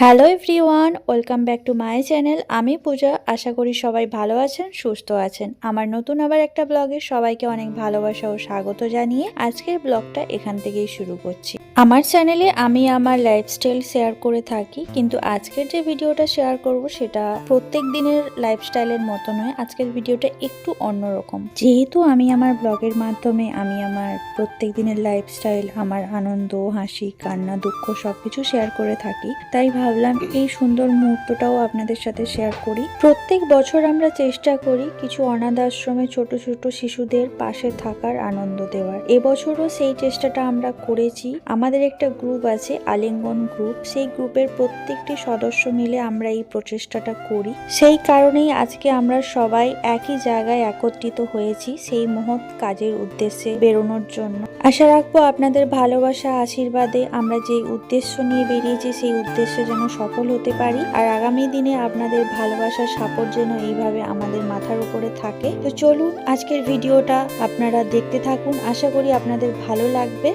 Hello everyone, welcome back to my channel. আমি পূজা, আশা করি সবাই ভালো আছেন, সুস্থ আছেন। আমার নতুন আবার একটা ব্লগে সবাইকে অনেক ভালোবাসা ও স্বাগত জানিয়ে আজকের ব্লগটা এখান থেকেই শুরু করছি। আমার চ্যানেলে আমি আমার লাইফস্টাইল শেয়ার করে থাকি, কিন্তু আজকের যে ভিডিওটা শেয়ার করব সেটা প্রত্যেক দিনের লাইফস্টাইলের মতো নয়, আজকের ভিডিওটা একটু অন্যরকম। যেহেতু আমি আমার ব্লগের মাধ্যমে আমি আমার প্রত্যেক দিনের লাইফস্টাইল আমার আনন্দ, হাসি, কান্না, দুঃখ সবকিছু শেয়ার করে থাকি, তাই ভাবলাম এই সুন্দর মুহূর্তটাও আপনাদের সাথে শেয়ার করি। প্রত্যেক বছর আমরা চেষ্টা করি কিছু অনাথ আশ্রমে ছোট ছোট শিশুদের পাশে থাকার আনন্দ দেওয়ার। এবছরও সেই চেষ্টাটা আমরা করেছি। আমাদের একটা গ্রুপ আছে আলিঙ্গন গ্রুপ সেই গ্রুপের প্রত্যেকটি সদস্য মিলে আমরা এই প্রচেষ্টাটা করি। সেই কারণেই আজকে আমরা সবাই একই জায়গায় একত্রিত হয়েছি সেই মহৎ কাজের উদ্দেশ্যে বেরোনোর জন্য। আশা রাখব আপনাদের ভালোবাসা আশীর্বাদে আমরা যে উদ্দেশ্য নিয়ে বেরিয়েছি সেই উদ্দেশ্যে যেন সফল হতে পারি। আর আগামী দিনে আপনাদের ভালোবাসার সাপোর্ট যেন এইভাবে আমাদের মাথার উপরে থাকে। তো চলুন আজকের ভিডিওটা আপনারা দেখতে থাকুন। আশা করি আপনাদের ভালো লাগবে।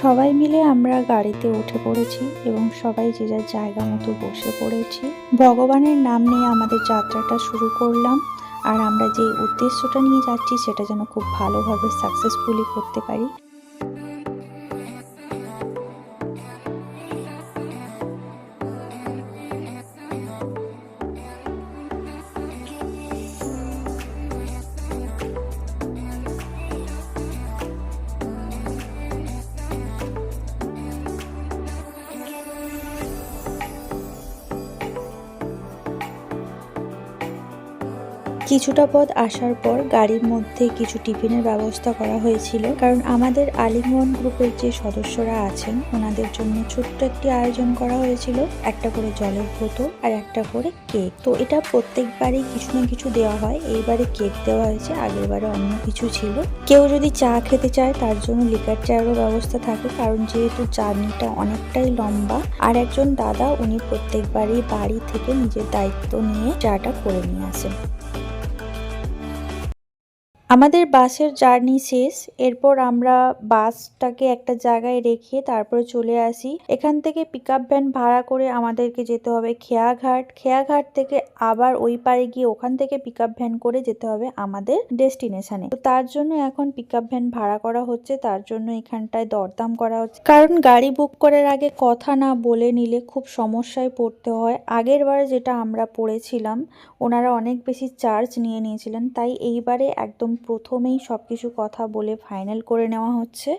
সবাই মিলে আমরা গাড়িতে উঠে পড়েছি এবং সবাই যে যার জায়গা মতো বসে পড়েছি। ভগবানের নাম নিয়ে আমাদের যাত্রাটা শুরু করলাম। আর আমরা যে উদ্দেশ্যটা নিয়ে যাচ্ছি সেটা যেন খুব ভালোভাবে সাকসেসফুলি করতে পারি। কিছুটা পথ আসার পর গাড়ির মধ্যে কিছু টিফিনের ব্যবস্থা করা হয়েছিল। কারণ আমাদের আলিঙ্গন গ্রুপের যে সদস্যরা আছেন, ওনাদের জন্য ছোট্ট একটি আয়োজন করা হয়েছিল। একটা করে জলের বোতল আর একটা করে কেক। তো এটা প্রত্যেকবারই কিছু না কিছু দেওয়া হয়। এইবারে কেক দেওয়া হয়েছে আগের বারে অন্য কিছু ছিল। কেউ যদি চা খেতে চায়, তার জন্য লিকার চায়েরও ব্যবস্থা থাকে। কারণ যেহেতু জার্নিটা অনেকটাই লম্বা, আর একজন দাদা উনি প্রত্যেকবারই বাড়ি থেকে নিজের দায়িত্ব নিয়ে চাটা করে নিয়ে আসেন। আমাদের বাসের জার্নি শেষ, এরপর আমরা বাসটাকে একটা জায়গায় রেখে তারপরে চলে আসি। এখান থেকে পিক আপ ভ্যান ভাড়া করে আমাদেরকে যেতে হবে খেয়াঘাট। খেয়াঘাট থেকে আবার ওই পারে গিয়ে ওখান থেকে পিক আপ ভ্যান করে যেতে হবে আমাদের ডেস্টিনেশনে তো তার জন্য এখন পিক আপ ভ্যান ভাড়া করা হচ্ছে, তার জন্য এখানটায় দরদাম করা হচ্ছে। কারণ গাড়ি বুক করার আগে কথা না বলে নিলে খুব সমস্যায় পড়তে হয়। আগের বারে যেটা আমরা পড়েছিলাম, ওনারা অনেক বেশি চার্জ নিয়ে নিয়েছিলেন, তাই এইবারে একদম প্রথমেই সব কিছু কথা বলে ফাইনাল করে নেওয়া হচ্ছে।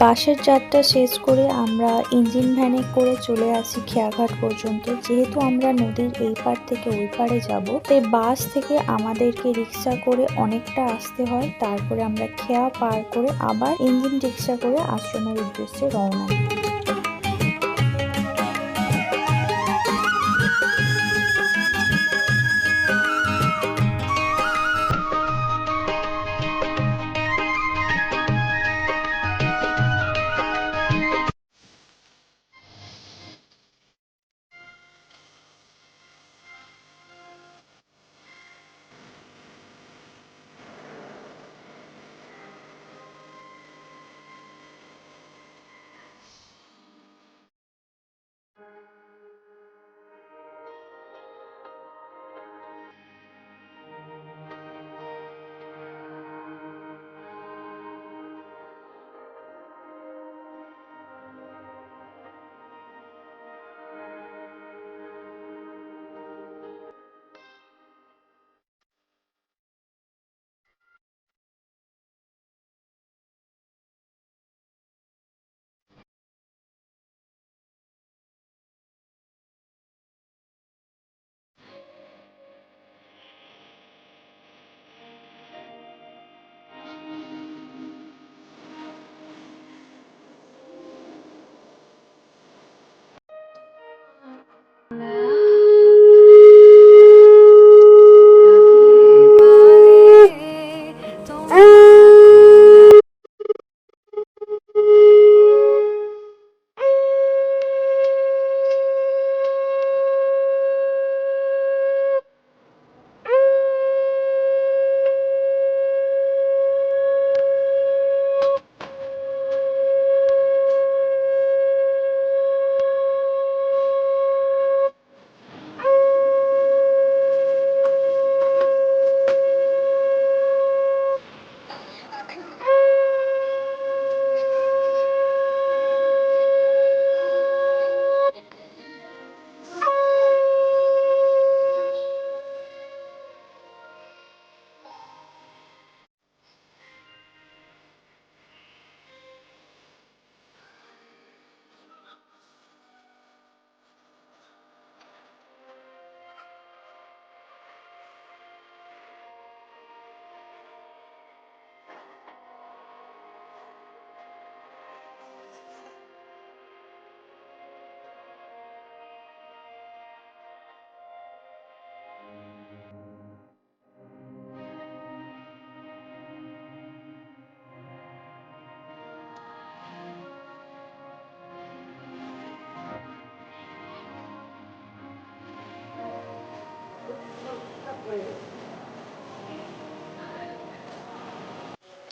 বাসের যাত্রা শেষ করে আমরা ইঞ্জিন ভ্যানে করে চলে আসি খেয়াঘাট পর্যন্ত। যেহেতু আমরা নদীর এই পার থেকে ওই পারে যাব তাই বাস থেকে আমাদেরকে রিক্সা করে অনেকটা আসতে হয়। তারপরে আমরা খেয়া পার করে আবার ইঞ্জিন রিক্সা করে আশ্রমের উদ্দেশ্যে রওনা দিই।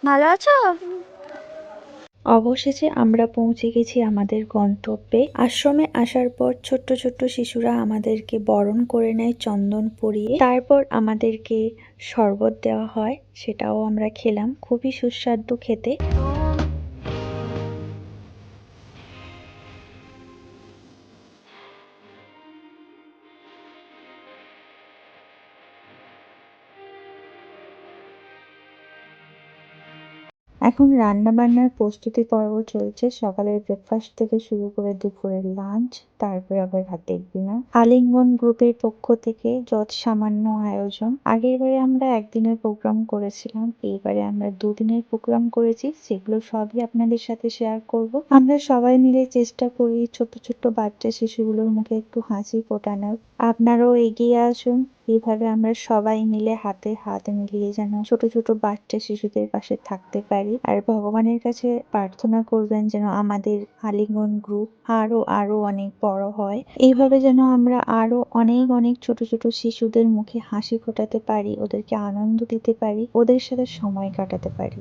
ভালো আছো? অবশেষে আমরা পৌঁছে গেছি আমাদের গন্তব্যে। আশ্রমে আসার পর ছোট্ট ছোট্ট শিশুরা আমাদেরকে বরণ করে নেয় চন্দন পরিয়ে। তারপর আমাদেরকে শরবত দেওয়া হয়, সেটাও আমরা খেলাম। খুবই সুস্বাদু খেতে। এখন রান্না বান্নার প্রস্তুতি পর্ব চলছে। সকালের ব্রেকফাস্ট থেকে শুরু করে দুপুরের লাঞ্চ তারপরে আবার রাতের ডিনার আলিঙ্গন গ্রুপের পক্ষ থেকে যত সামান্য আয়োজন। আগের বারে আমরা একদিনের প্রোগ্রাম করেছিলাম, এইবারে আমরা দুদিনের প্রোগ্রাম করেছি, সেগুলো সবই আপনাদের সাথে শেয়ার করব। আমরা সবাই মিলে চেষ্টা করি ছোট ছোট বাচ্চা শিশুগুলোর মুখে একটু হাসি ফোটানোর। আপনারাও এগিয়ে আসুন। এইভাবে আমরা সবাই মিলে হাতে হাত মিলিয়ে যেন ছোট ছোট বাচ্চা শিশুদের পাশে থাকতে পারি। আর ভগবানের কাছে প্রার্থনা করবেন যেন আমাদের আলিঙ্গন গ্রুপ আরও আরও অনেক বড় হয়। এইভাবে যেন আমরা আরও অনেক অনেক ছোট ছোট শিশুদের মুখে হাসি ফোটাতে পারি, ওদেরকে আনন্দ দিতে পারি, ওদের সাথে সময় কাটাতে পারি।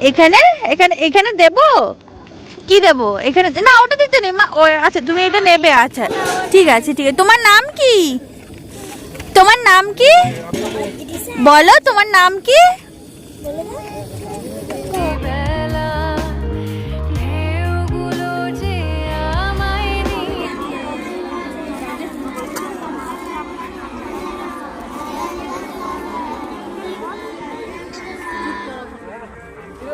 এখানে? এখানে এখানে দেব? কি দেব? এখানে না, ওটা দিতে নেই। মা আচ্ছা তুমি এটা নেবে আচ্ছা। ঠিক আছে ঠিক আছে। তোমার নাম কি? তোমার নাম কি? বলো, তোমার নাম কি?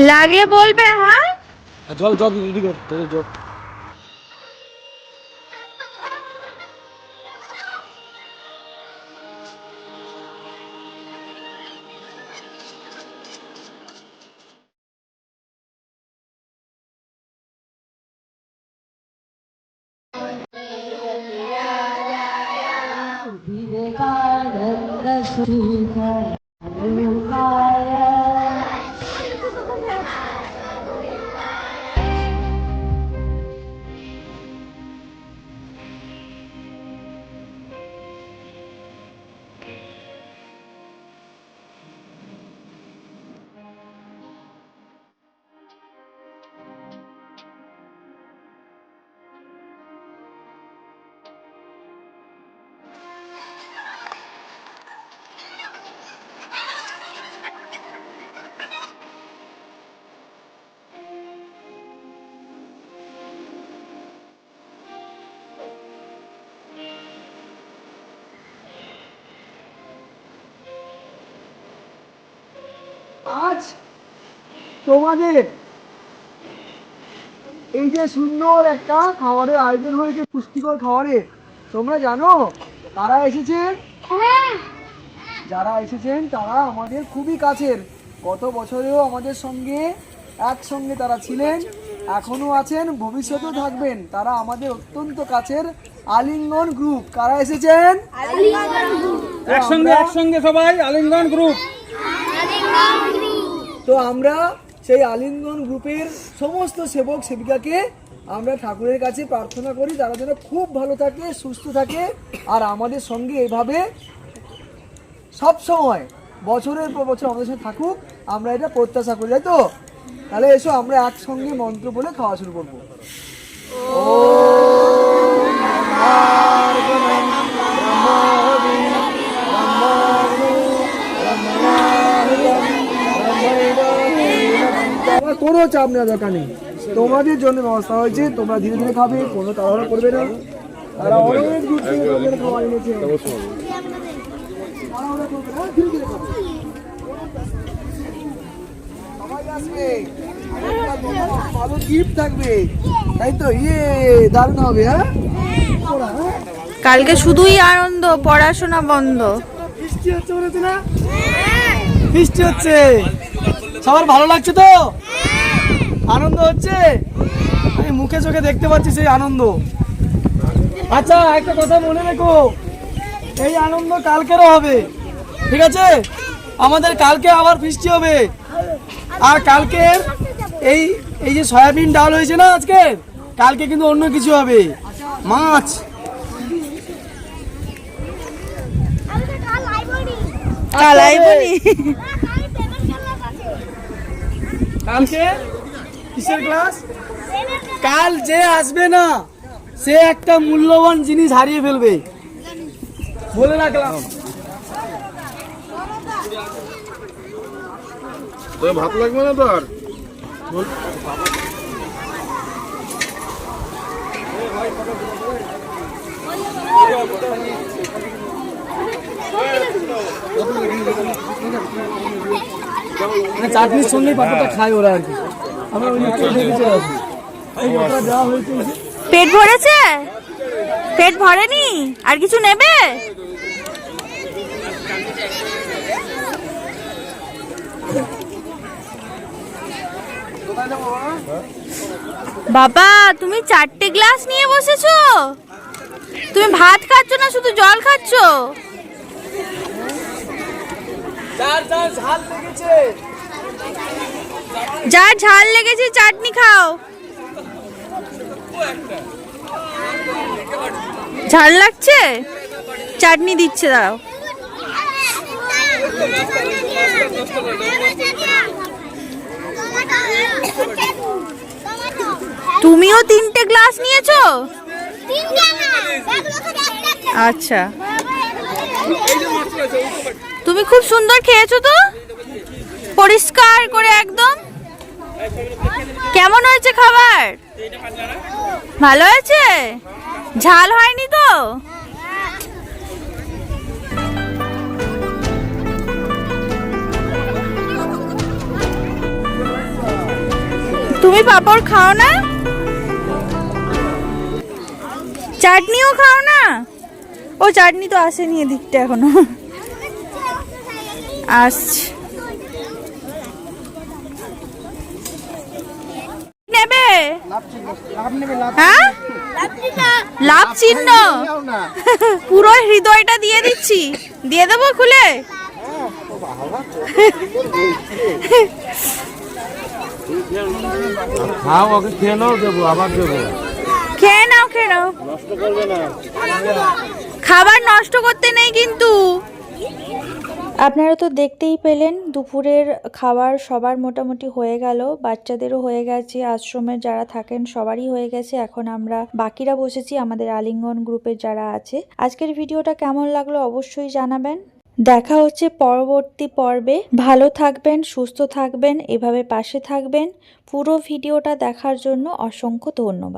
লাগে বলবে হ্যাঁ জল জল রেডি কর তোদের জল আজ তোমাদের এই যে সুন্দর একটা খাবারের আয়োজন হয়েছে পুষ্টিকর খাবারের তোমরা জানো? তারা এসেছেন যারা এসেছেন তারা আমাদের খুবই কাছের। গত বছরেও আমাদের সঙ্গে একসঙ্গে তারা ছিলেন এখনও আছেন ভবিষ্যতেও থাকবেন। তারা আমাদের অত্যন্ত কাছের আলিঙ্গন গ্রুপ কারা এসেছেন? একসঙ্গে একসঙ্গে সবাই আলিঙ্গন গ্রুপ তো আমরা সেই আলিঙ্গন গ্রুপের সমস্ত সেবক সেবিকাকে আমরা ঠাকুরের কাছে প্রার্থনা করি তারা যেন খুব ভালো থাকে, সুস্থ থাকে। আর আমাদের সঙ্গে এভাবে সব সময়, বছরের পর বছর আমাদের সঙ্গে থাকুক, আমরা এটা প্রত্যাশা করি, তাই তো? তাহলে এসো, আমরা একসঙ্গে মন্ত্র বলে খাওয়া শুরু করব। আমার কোনো চাপ নেওয়া দরকার নেই। তোমাদের জন্য ব্যবস্থা হয়েছে তোমরা ধীরে ধীরে খাবে কোনো তাড়াহুড়ো করবে না। তারা অনেক দূর থেকে তোমাদের খাবার এনেছে। তাড়াহুড়ো করবে না, ধীরে ধীরে খাবে। সবাই আসবে আর তোমার ভালো গিফট থাকবে। তাই তো? ইয়ে দারুণ হবে হ্যাঁ? হ্যাঁ? কালকে শুধুই আনন্দ পড়াশোনা বন্ধ। বৃষ্টি হচ্ছে না? বৃষ্টি হচ্ছে। সবার ভালো লাগছে তো? আনন্দ হচ্ছে? আমি মুখে চোখে দেখতে পাচ্ছি সেই আনন্দ। আচ্ছা একটা কথা মনে রেখো। এই আনন্দ কালকেরও হবে। ঠিক আছে? আমাদের কালকে আবার বৃষ্টি হবে। আর কালকে এই এই যে সয়াবিন ডাল হয়েছে না আজকে কালকে কিন্তু অন্য কিছু হবে। মাছ। বলি কালকে? কিসের ক্লাস কাল যে আসবে না সে একটা মূল্যবান জিনিস হারিয়ে ফেলবে। বলে রাখলাম। তোর ভাত লাগবে না তোর? মানে চাটনির সঙ্গেই পাতাটা খায় ওরা আর কি। পেট ভরেছে? পেট ভরেনি? আর কিছু নেবে? বাবা তুমি চারটে গ্লাস নিয়ে বসেছো? তুমি ভাত খাচ্ছ না শুধু জল খাচ্ছ? ঝাল লেগেছে। যার ঝাল লেগেছে, চাটনি খাও। ঝাল লাগছে? চাটনি দিচ্ছে, দাঁড়াও। তুমিও তিনটে গ্লাস নিয়েছো? আচ্ছা। তুমি খুব সুন্দর খেয়েছো তো? পরিষ্কার করে একদম? কেমন হয়েছে খাবার? ভালো হয়েছে? ঝাল হয়নি তো? তুমি পাপড় খাও না? চাটনিও খাও না? ও, চাটনি তো আসেনি এদিকটা এখনও। আসছে নেবে হ্যাঁ? লাভ চিহ্ন। পুরো হৃদয়টা দিয়ে দিচ্ছি। দিয়ে দেবো খুলে? খাও ওকে খেয়ে নাও দেবো আবার দেবো। খেয়ে নাও খেয়ে নাও। খাবার নষ্ট করতে নেই কিন্তু। আপনারা তো দেখতেই পেলেন, দুপুরের খাবার সবার মোটামুটি হয়ে গেল, বাচ্চাদেরও হয়ে গেছে আশ্রমের যারা থাকেন সবারই হয়ে গেছে, এখন আমরা বাকিরা বসেছি আমাদের আলিঙ্গন গ্রুপের যারা আছে। আজকের ভিডিওটা কেমন লাগল অবশ্যই জানাবেন। দেখা হচ্ছে পরবর্তী পর্বে। ভালো থাকবেন, সুস্থ থাকবেন, এভাবে পাশে থাকবেন। পুরো ভিডিওটা দেখার জন্য অসংখ্য ধন্যবাদ।